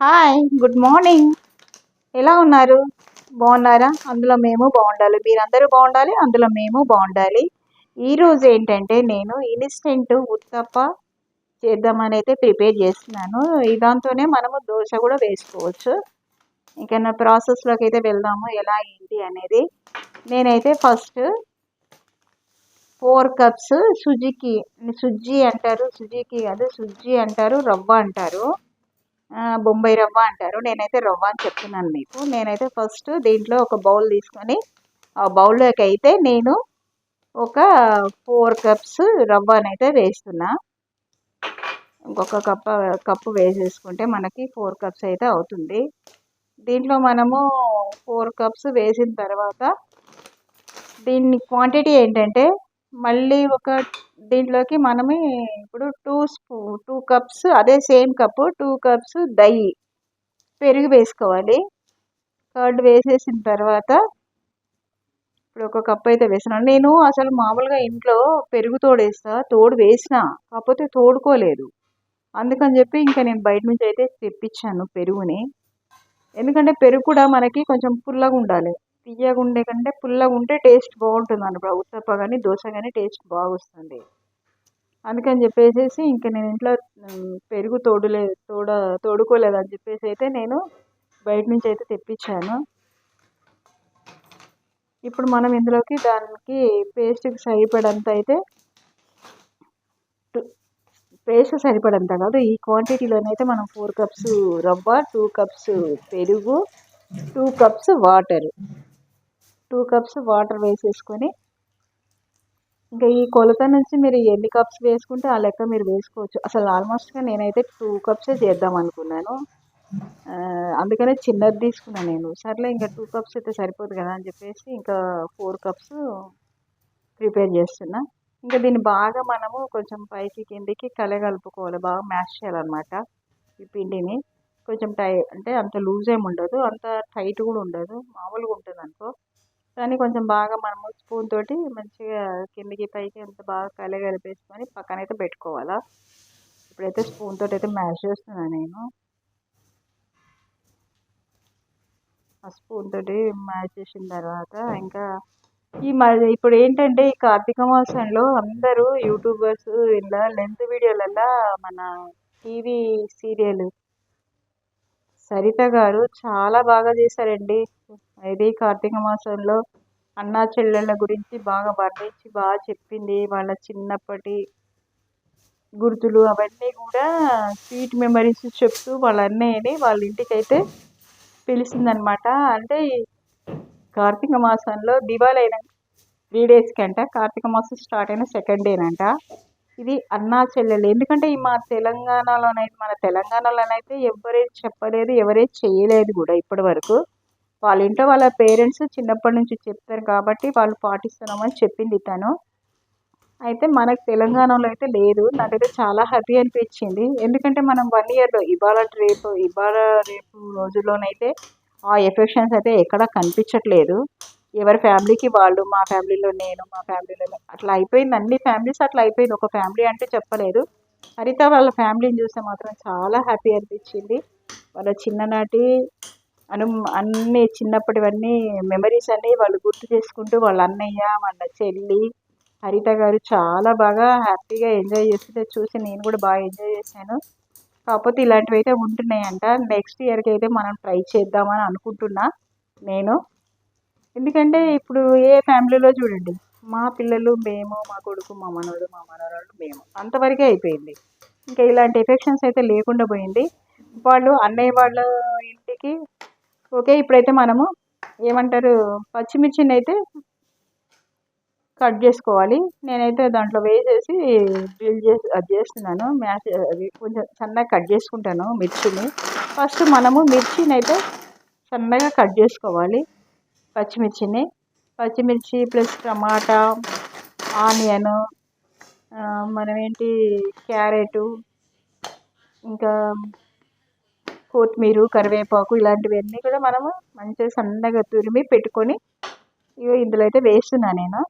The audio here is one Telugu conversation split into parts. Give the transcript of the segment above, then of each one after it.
హాయ్ గుడ్ మార్నింగ్ ఎలా ఉన్నారు? బాగున్నారా? అందులో మేము బాగుండాలి. మీరందరూ బాగుండాలి అందులో మేము బాగుండాలి. ఈరోజు ఏంటంటే నేను ఇన్స్టెంట్ ఉత్తప్ప చేద్దామని అయితే ప్రిపేర్ చేస్తున్నాను. దాంతోనే మనము దోశ కూడా వేసుకోవచ్చు. ఇంకా నా ప్రాసెస్లోకి అయితే వెళ్దాము ఎలా ఏంటి అనేది. నేనైతే ఫస్ట్ ఫోర్ కప్స్ సుజీకి సుజ్జి అంటారు సుజీకి కాదు సుజ్జి అంటారు రవ్వ అంటారు. బొంబాయి రవ్వ అంటారు. నేనైతే రవ్వ అని చెప్తున్నాను మీకు. నేనైతే ఫస్ట్ దీంట్లో ఒక బౌల్ తీసుకొని ఆ బౌల్లోకి అయితే నేను ఒక ఫోర్ కప్స్ రవ్వనైతే వేస్తున్నా. ఇంకొక కప్ కప్పు వేసేసుకుంటే మనకి ఫోర్ కప్స్ అయితే అవుతుంది. దీంట్లో మనము ఫోర్ కప్స్ వేసిన తర్వాత దీన్ని క్వాంటిటీ ఏంటంటే మళ్ళీ ఒక దీంట్లోకి మనమే ఇప్పుడు టూ స్పూ టూ కప్స్ అదే సేమ్ కప్పు టూ కప్స్ దయ్యి పెరుగు వేసుకోవాలి. కర్డ్ వేసేసిన తర్వాత ఇప్పుడు ఒక కప్ అయితే వేసినాను నేను అసలు మామూలుగా ఇంట్లో పెరుగు తోడేస్తా తోడు వేసిన కాకపోతే తోడుకోలేదు. అందుకని చెప్పి ఇంకా నేను బయట నుంచి అయితే తెప్పించాను పెరుగుని. ఎందుకంటే పెరుగు కూడా మనకి కొంచెం పుల్లగా ఉండాలి. పియ్యగా ఉండే కంటే పుల్లగా ఉంటే టేస్ట్ బాగుంటుంది అనమాట ఉత్తప్ప కానీ దోశ కానీ టేస్ట్ బాగొస్తుంది. అందుకని చెప్పేసి ఇంకా నేను ఇంట్లో పెరుగు తోడులే తోడ తోడుకోలేదు అని చెప్పేసి అయితే నేను బయట నుంచి అయితే తెప్పించాను. ఇప్పుడు మనం ఇందులోకి దానికి పేస్ట్కి సరిపడంత అయితే పేస్ట్ సరిపడంత కాదు ఈ క్వాంటిటీలోనైతే మనం ఫోర్ కప్స్ రవ్వ టూ కప్స్ పెరుగు two cups water. Two cups water వేసేసుకొని ఇంకా ఈ కొలత నుంచి మీరు ఎన్ని కప్స్ వేసుకుంటే ఆ లెక్క మీరు వేసుకోవచ్చు. అసలు ఆల్మోస్ట్గా నేనైతే టూ కప్సే చేద్దాం అనుకున్నాను. అందుకనే చిన్నది తీసుకున్నాను నేను. సర్లే ఇంకా టూ కప్స్ అయితే సరిపోదు కదా అని చెప్పేసి ఇంకా ఫోర్ కప్స్ ప్రిపేర్ చేస్తున్నా. ఇంకా దీన్ని బాగా మనము కొంచెం పైకి కిందికి కలగలుపుకోవాలి. బాగా మ్యాష్ చేయాలన్నమాట ఈ పిండిని. కొంచెం టై అంటే అంత లూజ్ ఏమి ఉండదు. అంత టైట్ కూడా ఉండదు. మామూలుగా ఉంటుంది అనుకో కానీ కొంచెం బాగా మనము స్పూన్ తోటి మంచిగా కిందికి పైకి అంత బాగా కలగలిపేసుకొని అయితే పెట్టుకోవాలా? ఇప్పుడైతే స్పూన్ తోటి అయితే మ్యాష్ చేస్తున్నాను నేను. ఆ స్పూన్ తోటి మ్యాష్ చేసిన తర్వాత ఇంకా ఈ ఇప్పుడు ఏంటంటే ఈ కార్తీక మాసంలో అందరూ యూట్యూబర్స్ ఇలా లెంత్ వీడియోలల్లో మన టీవీ సీరియల్ సరిత గారు చాలా బాగా చేశారండి. ఇది కార్తీక మాసంలో అన్నా చెల్లెళ్ళ గురించి బాగా వర్ణించి బాగా చెప్పింది. వాళ్ళ చిన్నప్పటి గుర్తులు అవన్నీ కూడా స్వీట్ మెమరీస్ చెప్తూ వాళ్ళ అన్నయ్యని వాళ్ళ ఇంటికి అయితే పిలిచిందనమాట అంటే కార్తీక మాసంలో దివాళీ అయిన త్రీ డేస్కి అంట కార్తీక మాసం స్టార్ట్ అయిన సెకండ్ డేనంట ఇది అన్నా చెల్లెలు. ఎందుకంటే ఈ మా తెలంగాణలోనైతే మన తెలంగాణలోనైతే ఎవరే చెప్పలేదు ఎవరే చేయలేదు కూడా ఇప్పటి వరకు వాళ్ళ ఇంట్లో వాళ్ళ పేరెంట్స్ చిన్నప్పటి నుంచి చెప్తారు కాబట్టి వాళ్ళు పాటిస్తున్నామని చెప్పింది తను. అయితే మనకు తెలంగాణలో అయితే లేదు. నాకైతే చాలా హ్యాపీ అనిపించింది. ఎందుకంటే మనం వన్ ఇయర్లో ఇవాళ రేపు ఇవాళ రేపు రోజుల్లోనైతే ఆ ఎఫెక్షన్స్ అయితే ఎక్కడా కనిపించట్లేదు. ఎవరి ఫ్యామిలీకి వాళ్ళు మా ఫ్యామిలీలో నేను మా ఫ్యామిలీలో అట్లా అయిపోయింది. అన్ని ఫ్యామిలీస్ అట్లా అయిపోయింది. ఒక ఫ్యామిలీ అంటే చెప్పలేదు. హరిత వాళ్ళ ఫ్యామిలీని చూస్తే మాత్రం చాలా హ్యాపీ అనిపించింది. వాళ్ళ చిన్ననాటి అను అన్ని చిన్నప్పటివన్నీ మెమరీస్ అన్నీ వాళ్ళు గుర్తు చేసుకుంటూ వాళ్ళ అన్నయ్య వాళ్ళ చెల్లి హరిత గారు చాలా బాగా హ్యాపీగా ఎంజాయ్ చేస్తుంటే చూసి నేను కూడా బాగా ఎంజాయ్ చేశాను. కాకపోతే ఇలాంటివి అయితే ఉంటున్నాయంట. నెక్స్ట్ ఇయర్కి అయితే మనం ట్రై చేద్దామని అనుకుంటున్నా నేను. ఎందుకంటే ఇప్పుడు ఏ ఫ్యామిలీలో చూడండి మా పిల్లలు మేము మా కొడుకు మా మనవడు మా మనవరాలు మేము. అంతవరకే అయిపోయింది. ఇంకా ఇలాంటి ఎఫెక్షన్స్ అయితే లేకుండా పోయింది. వాళ్ళు అన్నయ్య వాళ్ళ ఇంటికి ఓకే ఇప్పుడైతే మనము ఏమంటారు పచ్చిమిర్చిని అయితే కట్ చేసుకోవాలి. నేనైతే దాంట్లో వేసేసి డ్రిల్ చేసి అది చేస్తున్నాను. మ్యాచ్ అది కొంచెం సన్నగా కట్ చేసుకుంటాను మిర్చిని. ఫస్ట్ మనము మిర్చిని అయితే సన్నగా కట్ చేసుకోవాలి. పచ్చిమిర్చిని. పచ్చిమిర్చి ప్లస్ టమాటా ఆనియన్ మనం ఏంటి క్యారెట్ ఇంకా కొత్తిమీర కరివేపాకు ఇలాంటివన్నీ కూడా మనము మంచిగా సన్నగా తురిమి పెట్టుకొని ఇగో ఇందులో అయితే వేస్తున్నా నేను.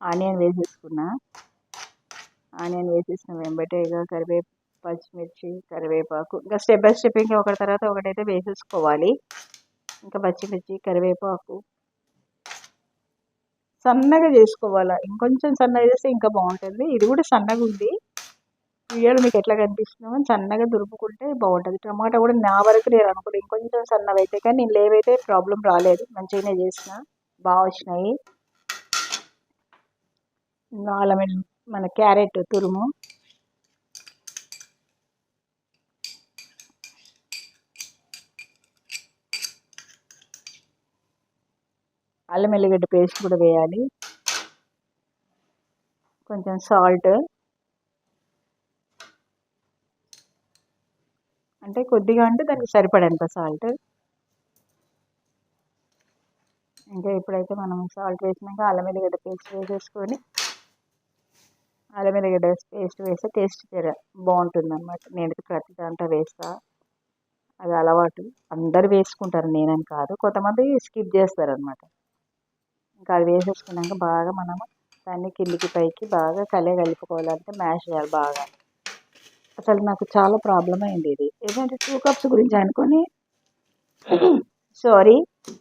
ఆనియన్ వేసేసుకున్నా. ఆనియన్ వేసేసిన వెంబటే ఇక కరివేపు పచ్చిమిర్చి కరివేపాకు. ఇంకా స్టెప్ బై స్టెప్ ఇంకా ఒకటి తర్వాత ఒకటైతే వేసేసుకోవాలి. ఇంకా పచ్చిమిర్చి కరివేపాకు సన్నగా చేసుకోవాలి? ఇంకొంచెం సన్నగా చేస్తే ఇంకా బాగుంటుంది. ఇది కూడా సన్నగా ఉంది. వీడియోలో మీకు ఎట్లా కనిపిస్తుందో అని సన్నగా దురుపుకుంటే బాగుంటుంది. టమాటా కూడా నా వరకు నేను అనుకుంటే ఇంకొంచెం సన్నగా అయితే కానీ నేను లేవైతే ప్రాబ్లం రాలేదు. మంచిగానే చేసిన. బాగా వచ్చినాయి. నాలుగు అల్లం మన క్యారెట్ తురుము. అల్లం ఎల్లిగడ్డ పేస్ట్ కూడా వేయాలి. కొంచెం సాల్ట్ అంటే కొద్దిగా అంటే దానికి సరిపడేంత సాల్ట్ ఇంకా ఇప్పుడైతే మనం సాల్ట్ వేసినాక అల్లం ఎల్లిగడ్డ పేస్ట్ వేసేసుకొని అల్లం ఎల్లిగడ్డ పేస్ట్ వేస్తే టేస్ట్ జర బాగుంటుంది అనమాట నేను ప్రతి దాంట్లో వేస్తా. అది అలవాటు. అందరు వేసుకుంటారు నేనని కాదు. కొంతమంది స్కిప్ చేస్తారు అనమాట ఇంకా అది వేసేసుకున్నాక బాగా మనము దాన్ని కిందికి పైకి బాగా కలే కలుపుకోవాలంటే మ్యాష్ చేయాలి బాగా. అసలు నాకు చాలా ప్రాబ్లం అయింది ఇది. ఏంటంటే టూ కప్స్ గురించి అనుకొని సారీ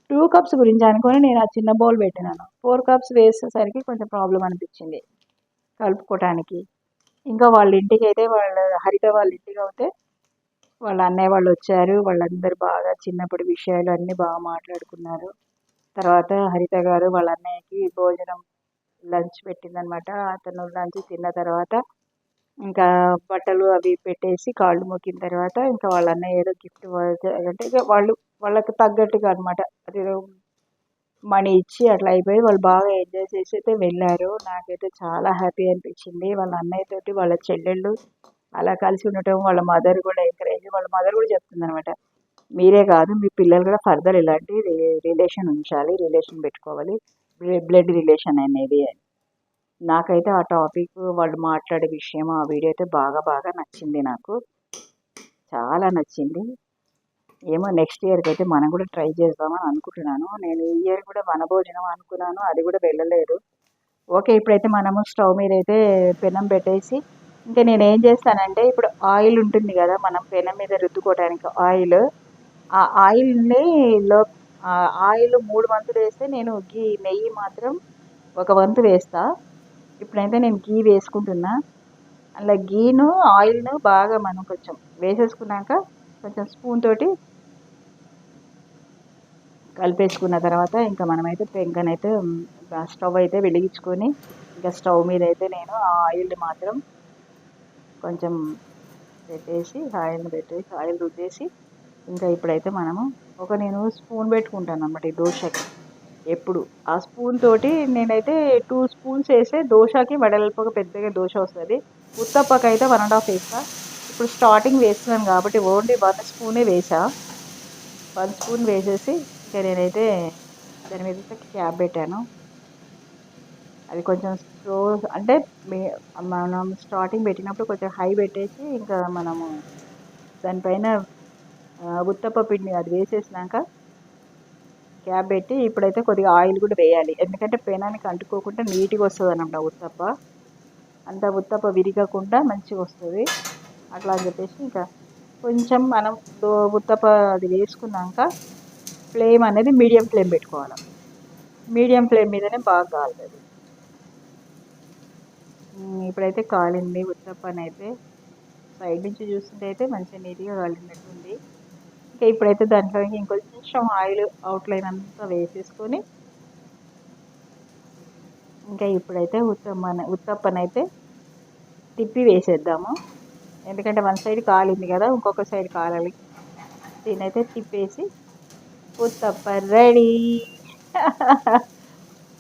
టూ కప్స్ గురించి అనుకొని నేను ఆ చిన్న బౌల్ పెట్టినాను. ఫోర్ కప్స్ వేసేసరికి కొంచెం ప్రాబ్లం అనిపించింది కలుపుకోవటానికి. ఇంకా వాళ్ళ ఇంటికి అయితే వాళ్ళ హరిత వాళ్ళ ఇంటికి అయితే వాళ్ళ అన్నయ్య వాళ్ళు వచ్చారు. వాళ్ళందరూ బాగా చిన్నప్పటి విషయాలు అన్నీ బాగా మాట్లాడుకున్నారు. తర్వాత హరిత గారు వాళ్ళ అన్నయ్యకి భోజనం లంచ్ పెట్టిందనమాట అతను లంచ్ తిన్న తర్వాత ఇంకా బట్టలు అవి పెట్టేసి కాళ్ళు మొక్కిన తర్వాత ఇంకా వాళ్ళ అన్నయ్య ఏదో గిఫ్ట్ అంటే ఇక వాళ్ళు వాళ్ళకి తగ్గట్టుగా అనమాట అది మనీ ఇచ్చి అట్లా అయిపోయి వాళ్ళు బాగా ఎంజాయ్ చేసి అయితే వెళ్ళారు. నాకైతే చాలా హ్యాపీ అనిపించింది. వాళ్ళ అన్నయ్య తోటి వాళ్ళ చెల్లెళ్ళు అలా కలిసి ఉండటం వాళ్ళ మదర్ కూడా ఎంకరేజ్ వాళ్ళ మదర్ కూడా చెప్తుంది అనమాట మీరే కాదు మీ పిల్లలు కూడా ఫర్దర్ ఇలాంటి రిలేషన్ ఉంచాలి రిలేషన్ పెట్టుకోవాలి. బ్లడ్ రిలేషన్ అనేది. నాకైతే ఆ టాపిక్ వాళ్ళు మాట్లాడే విషయం ఆ వీడియో అయితే బాగా బాగా నచ్చింది నాకు. చాలా నచ్చింది. ఏమో నెక్స్ట్ ఇయర్కి అయితే మనం కూడా ట్రై చేద్దామని అనుకుంటున్నాను. నేను ఈ ఇయర్ కూడా వనభోజనం అనుకున్నాను అది కూడా వెళ్ళలేదు. ఓకే ఇప్పుడైతే మనము స్టవ్ మీద అయితే పెనం పెట్టేసి ఇంకా నేను ఏం చేస్తానంటే ఇప్పుడు ఆయిల్ ఉంటుంది కదా మనం పెనం మీద రుద్దుకోవడానికి ఆయిల్ ఆ ఆయిల్ని లో ఆయిల్ మూడు వంతులు వేస్తే నేను గీ నెయ్యి మాత్రం ఒక వంతు వేస్తా. ఇప్పుడైతే నేను గీ వేసుకుంటున్నా. అలా గీను ఆయిల్ను బాగా మనం కొంచెం వేసేసుకున్నాక కొంచెం స్పూన్ తోటి కలిపేసుకున్న తర్వాత ఇంకా మనమైతే పెంకనైతే స్టవ్ అయితే వెలిగించుకొని ఇంకా స్టవ్ మీద అయితే నేను ఆ ఆయిల్ మాత్రం కొంచెం పెట్టేసి ఆయిల్ని పెట్టేసి ఆయిల్ రుద్దేసి ఇంకా ఇప్పుడైతే మనము ఒక నేను స్పూన్ పెట్టుకుంటాను అన్నమాట ఈ దోశకి. ఎప్పుడు? ఆ స్పూన్ తోటి నేనైతే టూ స్పూన్స్ వేస్తే దోశకి వడలపగా పెద్దగా దోశ వస్తుంది. ఉత్తప్పకి అయితే వన్ అండ్ హాఫ్ వేస్తా. ఇప్పుడు స్టార్టింగ్ వేస్తున్నాను కాబట్టి ఓన్లీ వన్ స్పూనే వేసా. వన్ స్పూన్ వేసేసి ఇంకా నేనైతే దాని మీద క్యాప్ పెట్టాను. అది కొంచెం స్లో అంటే మనం స్టార్టింగ్ పెట్టినప్పుడు కొంచెం హై పెట్టేసి ఇంకా మనము దానిపైన ఉత్తప్ప పిండి అది వేసేసినాక క్యాప్ పెట్టి ఇప్పుడైతే కొద్దిగా ఆయిల్ కూడా వేయాలి. ఎందుకంటే పెనానికి అంటుకోకుండా నీట్గా వస్తుంది అనమాట ఉత్తప్ప. అంత ఉత్తప్ప విరిగకుండా మంచిగా వస్తుంది. అట్లా అని చెప్పేసి ఇంకా కొంచెం మనం ఉత్తప్ప అది వేసుకున్నాక ఫ్లేమ్ అనేది మీడియం ఫ్లేమ్ పెట్టుకోవాలి. మీడియం ఫ్లేమ్ మీదనే బాగా కాలుతుంది. ఇప్పుడైతే కాలింది ఉత్తప్పని అయితే సైడ్ నుంచి చూస్తుంటే అయితే మంచిగా నీట్గా కాలినట్టుంది. ఇంకా ఇప్పుడైతే దాంట్లో ఇంకొంచెం ఆయిల్ అవుట్లైన్ అంతా వేసేసుకొని ఇంకా ఇప్పుడైతే ఉత్తప్ప ఉత్తప్పనైతే తిప్పి వేసేద్దాము. ఎందుకంటే వన్ సైడ్ కాలింది కదా ఇంకొక సైడ్ కాలాలి. దీనైతే తిప్పేసి ఉత్తప్ప రెడీ.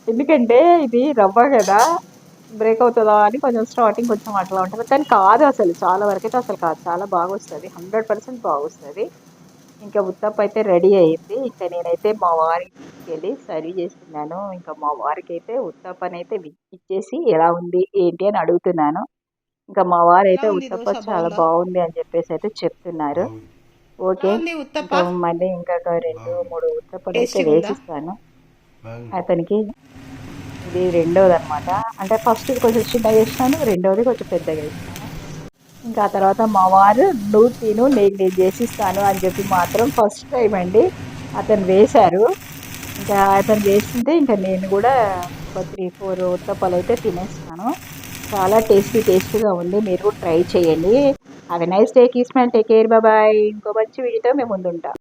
ఎందుకంటే ఇది రవ్వ కదా బ్రేక్ అవుతుందా అని కొంచెం స్టార్టింగ్ కొంచెం అట్లా ఉంటుంది. కానీ కాదు అసలు చాలా వరకు అయితే అసలు కాదు. చాలా బాగా వస్తుంది హండ్రెడ్ పర్సెంట్ బాగా వస్తుంది ఇంకా ఉత్తప్ప అయితే రెడీ అయ్యింది ఇంకా నేనైతే మా వారికి వెళ్ళి సర్వ్ చేస్తున్నాను. ఇంకా మా వారికి అయితే ఉత్తప్పని అయితే ఇచ్చేసి ఎలా ఉంది ఏంటి అని అడుగుతున్నాను. ఇంకా మా వారు అయితే ఉత్తప్ప చాలా బాగుంది? అని చెప్పేసి అయితే చెప్తున్నారు. ఓకే. మళ్ళీ ఇంకా రెండు మూడు ఉత్తప్పలు అయితే వేసిస్తాను. అతనికి ఇది రెండోది అనమాట అంటే ఫస్ట్ కొంచెం చిన్నగా వేసినాను రెండవది కొంచెం పెద్దగా వేసినాను. ఇంకా తర్వాత మా వారు నువ్వు తిను నేను నేను చేసిస్తాను అని చెప్పి మాత్రం ఫస్ట్ టైం అండి అతను వేశారు. ఇంకా అతను వేస్తుంటే ఇంకా నేను కూడా ఒక త్రీ ఫోర్ ఉత్తపాలు అయితే తినేస్తాను. చాలా టేస్టీ టేస్టీగా ఉంది. మీరు ట్రై చేయండి. అవి నైస్ డే కీస్ మ్యాన్ టేక్ కేర్ బాబాయ్ ఇంకో మంచి వీడియోతో మేము ముందుంటాం.